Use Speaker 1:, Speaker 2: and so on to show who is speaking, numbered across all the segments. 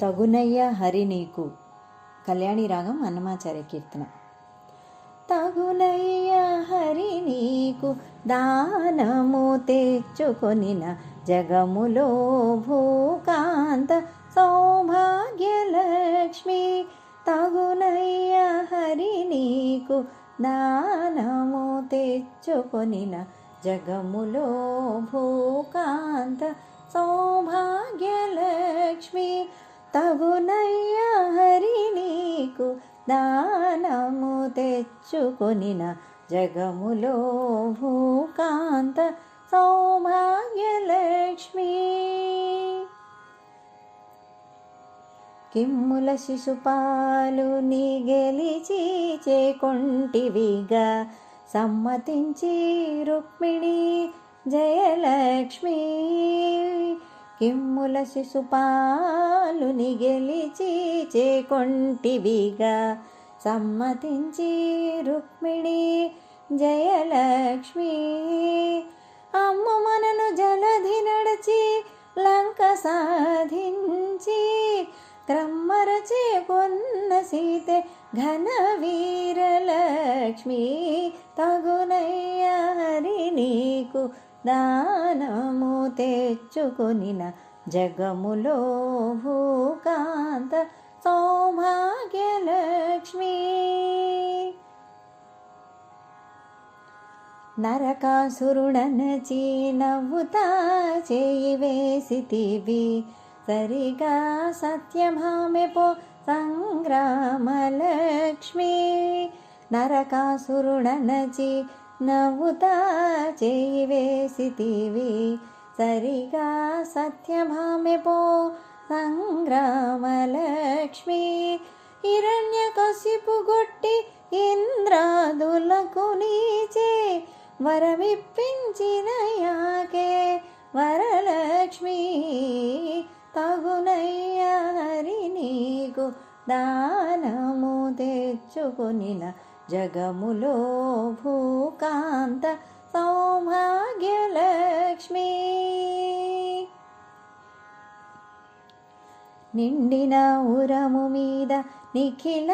Speaker 1: తగునయ్య హరి నీకు. కళ్యాణి రాగం అన్నమాచార్య కీర్తన. తగునయ్య హరి నీకు దానము తెచ్చుకొనిన జగములో భూకాంత సౌభాగ్యలక్ష్మి. తగునయ్య హరి నీకు దానము తెచ్చుకొనిన జగములో భూకాంత సౌభాగ్యలక్ష్మి. తగునయ్య హరి నీకు దానము తెచ్చుకొనిన జగములో భూకాంత సౌభాగ్యలక్ష్మి. కిమ్ముల శిశుపాలు నీ గెలిచి చేకొంటివిగా. సమ్మతించి రుక్మిణి జయలక్ష్మి. కిమ్ముల శిశుపాలు గెలిచి చేకొంటివిగా సమ్మతించి రుక్మిణి జయలక్ష్మి. అమ్మ మనను జలధి నడిచి లంక సాధించి క్రమ్మర కొన్న సీతే ఘన వీరలక్ష్మి తగునయ్య హరి నీకు దానము తెచ్చుకొనిన జగములో భూకాంత సౌభాగ్యలక్ష్మి నరకాసురుడనచి నవ్వుతా చేయి వేసితివి సరిగా సత్యభామె పో సంగ్రామలక్ష్మి నరకాసురుడనచి నవ్వుతా చేయి వేసితివి సరిగా సత్యభామె పో సంగ్రామలక్ష్మి. హిరణ్య కసిపు గొట్టి ఇంద్రాదులకు నీచే. వరమిప్పించిన యాకే వరలక్ష్మి. తగునయ్యారి నీకు దానము తెచ్చుకొనిన జగములో భూకాంత సౌభాగ్యలక్ష్మి. నిండిన ఉరము మీద నిఖిల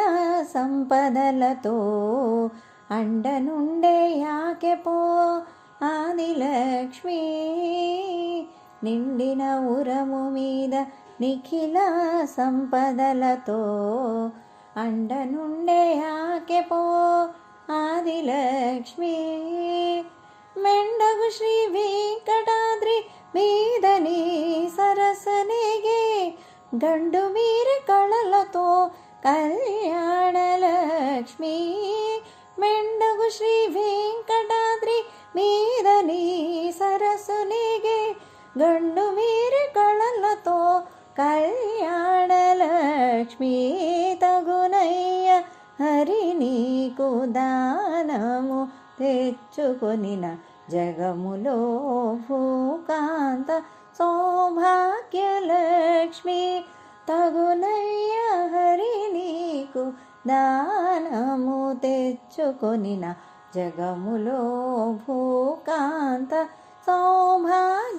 Speaker 1: సంపదలతో అండ అండనుండే యాకెపో ఆదిలక్ష్మి. నిండిన ఉరము మీద నిఖిల సంపదలతో అండనుండే యాకెపో ఆదిలక్ష్మి. మెండగు శ్రీ వెంకటాద్రి మీదని సరసనేగే. గండు మీరి కళలతో కళ్యాణలక్ష్మి. మెండగు శ్రీ వెంకటాద్రి మీదని సరసునిగే. గండు మీరి కళలతో కళ్యాణలక్ష్మి. తగునయ్య తెచ్చుకొనిన జగములో భూకాంత సౌభాగ్యలక్ష్మి తగునయ్య హరి నీకు దానము తెచ్చుకొనిన జగములో భూకాంత సౌభాగ్యలక్ష్మి.